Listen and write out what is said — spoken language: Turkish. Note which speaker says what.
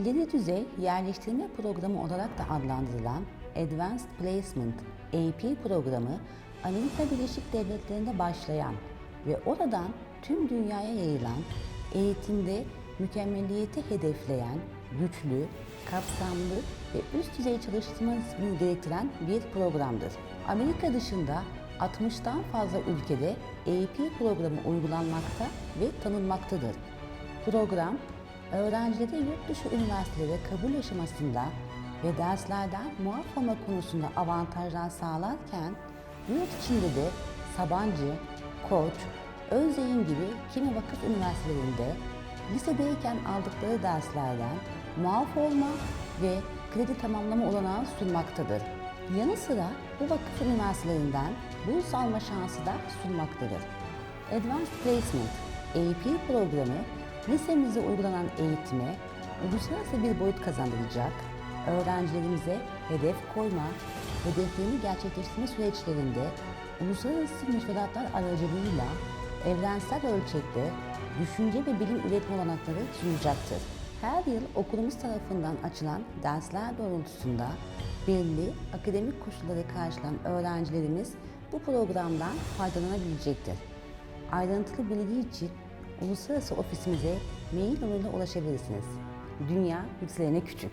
Speaker 1: İleri düzey yerleştirme programı olarak da adlandırılan Advanced Placement AP programı Amerika Birleşik Devletleri'nde başlayan ve oradan tüm dünyaya yayılan eğitimde mükemmeliyeti hedefleyen güçlü, kapsamlı ve üst düzey çalışmasını gerektiren bir programdır. Amerika dışında 60'tan fazla ülkede AP programı uygulanmakta ve tanınmaktadır. Program, öğrencilere yurt dışı üniversitelere kabul aşamasında ve derslerden muaf olma konusunda avantajlar sağlarken, yurt içinde de Sabancı, Koç, Özyeğin gibi kimi vakıf üniversitelerinde lisedeyken aldıkları derslerden muaf olma ve kredi tamamlama olanağı sunmaktadır. Yanı sıra bu vakıf üniversitelerinden burs alma şansı da sunmaktadır. Advanced Placement AP programı lisemizde uygulanan eğitime uluslararası bir boyut kazandıracak, öğrencilerimize hedef koyma, hedeflerini gerçekleştirme süreçlerinde uluslararası müfredatlar aracılığıyla evrensel ölçekte düşünce ve bilim üretme olanakları sunacaktır. Her yıl okulumuz tarafından açılan dersler doğrultusunda belli akademik koşulları karşılayan öğrencilerimiz bu programdan faydalanabilecektir. Ayrıntılı bilgi için uluslararası ofisimize mail yoluyla ulaşabilirsiniz. Dünya yükselene küçük.